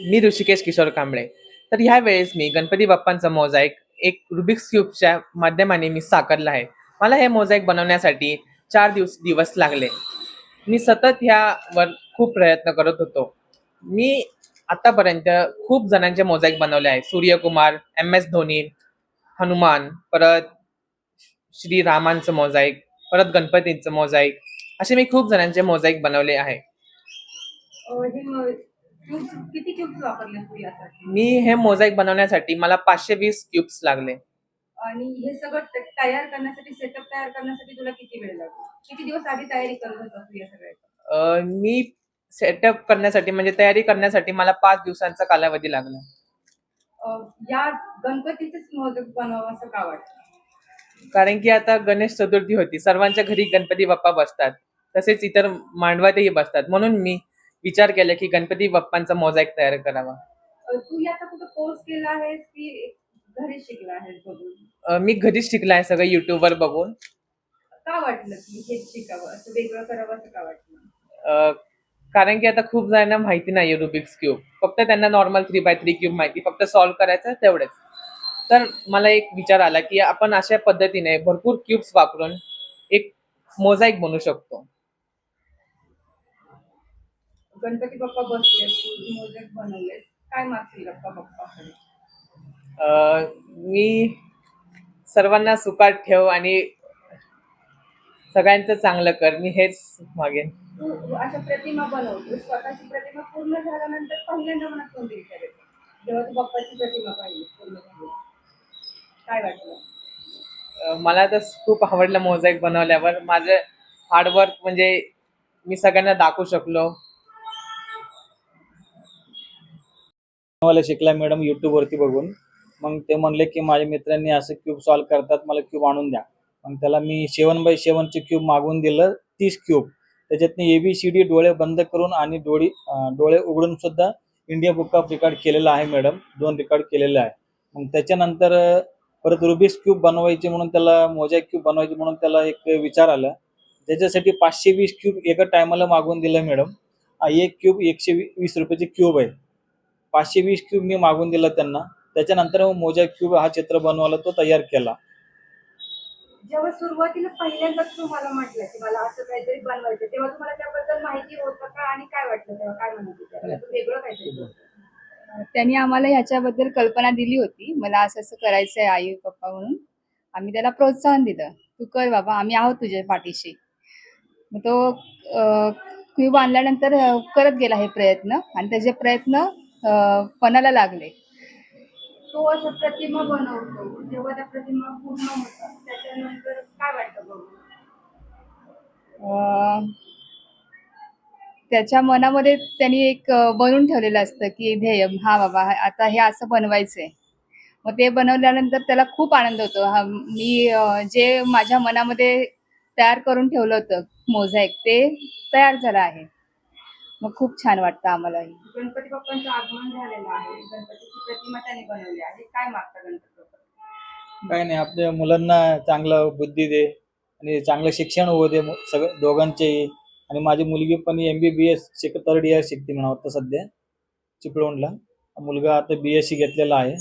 मी ऋषिकेश किशोर कांबळे. तर ह्या वेळेस मी गणपती बाप्पांचा मोजाईक एक रुबिक्स क्यूबच्या माध्यमाने मी साकारला आहे. मला हे मोजाईक बनवण्यासाठी चार दिवस दिवस लागले. मी सतत ह्यावर खूप प्रयत्न करत होतो. मी आतापर्यंत खूप जणांचे मोजाईक बनवले आहे सूर्यकुमार एम एस धोनी हनुमान परत श्रीरामांचं मोजाईक परत गणपतींचं मोजाईक असे मी खूप जणांचे मोजाईक बनवले आहे. क्यूब्स किती क्यूब्स वापरले तू यासाठी? मी हे मोजाईक बनवण्यासाठी मला पाचशे वीस क्यूब्स लागले. आणि हे सगळं त- तयार करण्यासाठी सेटअप तयार करण्यासाठी तुला किती वेळ लागला किती दिवस आधी तयारी करत होता तू या सगळ्याची? अ, मी सेटअप करण्यासाठी म्हणजे तयारी करण्यासाठी मला पाच दिवसांचा कालावधी लागला. अं, या गणपतीचेच मोदक बनवावं असं का वाटतं? कारण की आता गणेश चतुर्थी होती. सर्वांच्या घरी गणपती बाप्पा बसतात. तसेच इतर मांडवातही बसतात. म्हणून मी विचार केला की गणपती बाप्पांचा मोजाईक तयार करावा. अं, तू याचा कुठं कोर्स केला आहेस की घरी शिकला आहेस बघून? अ, मी घरीच शिकला आहे सगळं युट्यूबवर बघून. का वाटलं की हेच शिकावं? असं वेगळं करावं असं का वाटलं? अ, कारण की आता खूप जणांना माहिती नाही रुबिक्स क्यूब फक्त त्यांना normal three by three cube माहिती फक्त सॉल्व्ह करायचं तेवढंच. तर मला एक विचार आला की आपण अशा पद्धतीने भरपूर क्यूब्स वापरून एक मोजाईक बनवू शकतो. गणपती बाप्पा बसलेस तू मोदक बनवलेस काय मागतील गप्पा बाप्पाकडे मी सर्वांना सुखात ठेव आणि सगळ्यांचं चांगलं कर. मी हेच मागेन. अशा प्रतिमा बनवतो स्वतःची प्रतिमा पूर्ण झाल्यानंतर पहिल्यांदा मनात कोणती विचार येतो जेव्हा तू बाप्पाची प्रतिमा पाहिली पूर्ण काय वाटलं? मला तर खूप आवडलं मोजाईक बनवल्यावर. माझं हार्डवर्क म्हणजे मी सगळ्यांना दाखवू शकलो. मला शिकला मॅडम युट्यूबवरती बघून. मग ते म्हणले की माझ्या मित्रांनी असं क्यूब सॉल्व करतात मला क्यूब आणून द्या. मग त्याला मी सेवन बाय सेवनचे क्यूब मागून दिलं तीस क्यूब त्याच्यातनी ए बी सी डी डोळे बंद करून आणि डोळी डोळे उघडून सुद्धा इंडिया बुक ऑफ रेकॉर्ड केलेला आहे मॅडम दोन रेकॉर्ड केलेले आहे. मग त्याच्यानंतर परत रुबिक्स क्यूब बनवायचे म्हणून त्याला मोजा क्यूब बनवायचे म्हणून त्याला एक विचार आला. त्याच्यासाठी पाचशे वीस क्यूब एका टायमाला मागून दिलं मॅडम एक क्यूब एकशे वी- वीस रुपयाचे क्यूब आहे. पाचशे वीस क्यूब मी मागून दिला त्यांना. त्याच्यानंतर मग मोजा क्यूब हा चित्र बनवायला तो तयार केला. जेव्हा सुरुवातीला पहिल्यांदाच तू मला म्हटलं की मला असं काहीतरी बनवायचं तेव्हा तुम्हाला त्याबद्दल माहिती होतं का आणि काय वाटलं तेव्हा? काय म्हणत वेगळं काहीतरी. त्यांनी आम्हाला ह्याच्याबद्दल कल्पना दिली होती. मला असं असं करायचं आहे आई पप्पा म्हणून. आम्ही त्याला प्रोत्साहन दिलं. तू कर बाबा आम्ही आहोत तुझ्या पाठीशी. मग तो क्यूब आणल्यानंतर करत गेला हे प्रयत्न. आणि त्याचे प्रयत्न पणाला लागले. तो असं प्रतिमा बनवतो. जेव्हा त्या प्रतिमा पूर्ण होतात त्याच्यानंतर काय वाटतं त्याच्या मनामध्ये त्यांनी एक बनवून ठेवलेलं असतं की ध्येय हा बाबा आता हे असं बनवायचंय. मग ते बनवल्यानंतर त्याला खूप आनंद होतो. हा मी जे माझ्या मनामध्ये तयार करून ठेवलं होतं मोझॅक ते तयार झालं आहे. मग खूप छान वाटतं आम्हालाही गणपती बाप्पांचं आगमन झालेलं आहे. गणपतीची प्रतिमा त्यांनी बनवली आहे. काय मागता गणपती बाप्पा काय नाही आपल्या मुलांना चांगलं बुद्धी दे आणि चांगलं शिक्षण होऊ दे मु- सगळं दोघांचेही आणि माझी मुलगी पण एम बी बी एस शिक थर्ड इयर शिकते म्हणा आता सध्या चिपळूणला. मुलगा आता बी एस सी घेतलेला आहे.